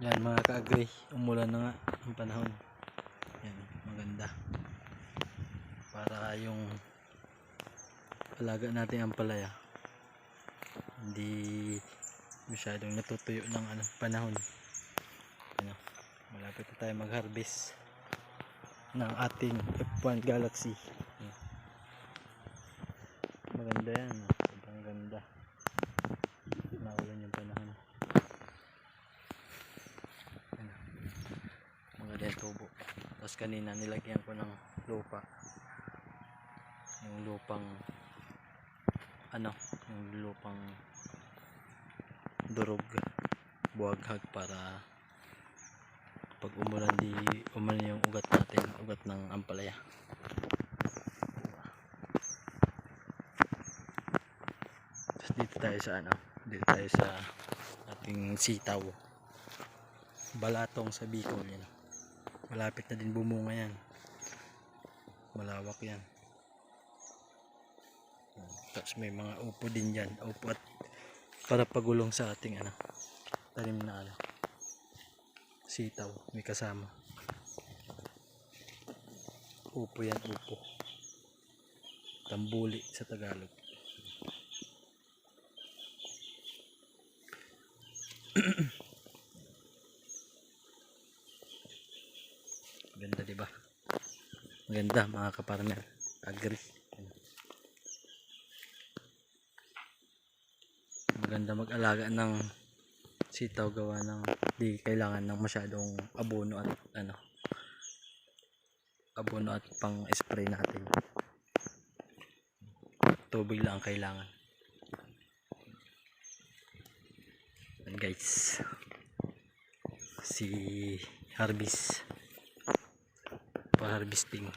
Yan mga ka-agree, umulan na nga ang panahon. Yan, maganda. Para yung alaga natin ang palaya. Hindi masyadong natutuyo ng ano, panahon. Ano, malapit na tayo mag-harvest ng ating F1 Galaxy. Yan. Maganda yan. ah. Sobrang ganda. Naulan yung panahon. Ano, maganda yung tubo. Tapos kanina nilagyan ko ng lupa. Yung lupang ano, yung lupang durog buwaghag para pag umulan di umulan yung ugat natin, ugat ng ampalaya. Tapos dito tayo sa ano, dito tayo sa ating sitaw. Balatong sa Bicol yan. Malapit na din bumunga yan. Malawak yan. Tapos may mga upo din dyan. Upo at para pagulong sa ating ano, tanim na ano, sitaw. May kasama. Upo yan, upo. Tambuli sa Tagalog. Ganda di ba? Maganda mga kaparmer. Agree. Maganda mag-alaga ng sitaw gawa ng di kailangan ng masyadong abono at ano abono at pang spray natin tubig lang ang kailangan Yan guys si pa harvesting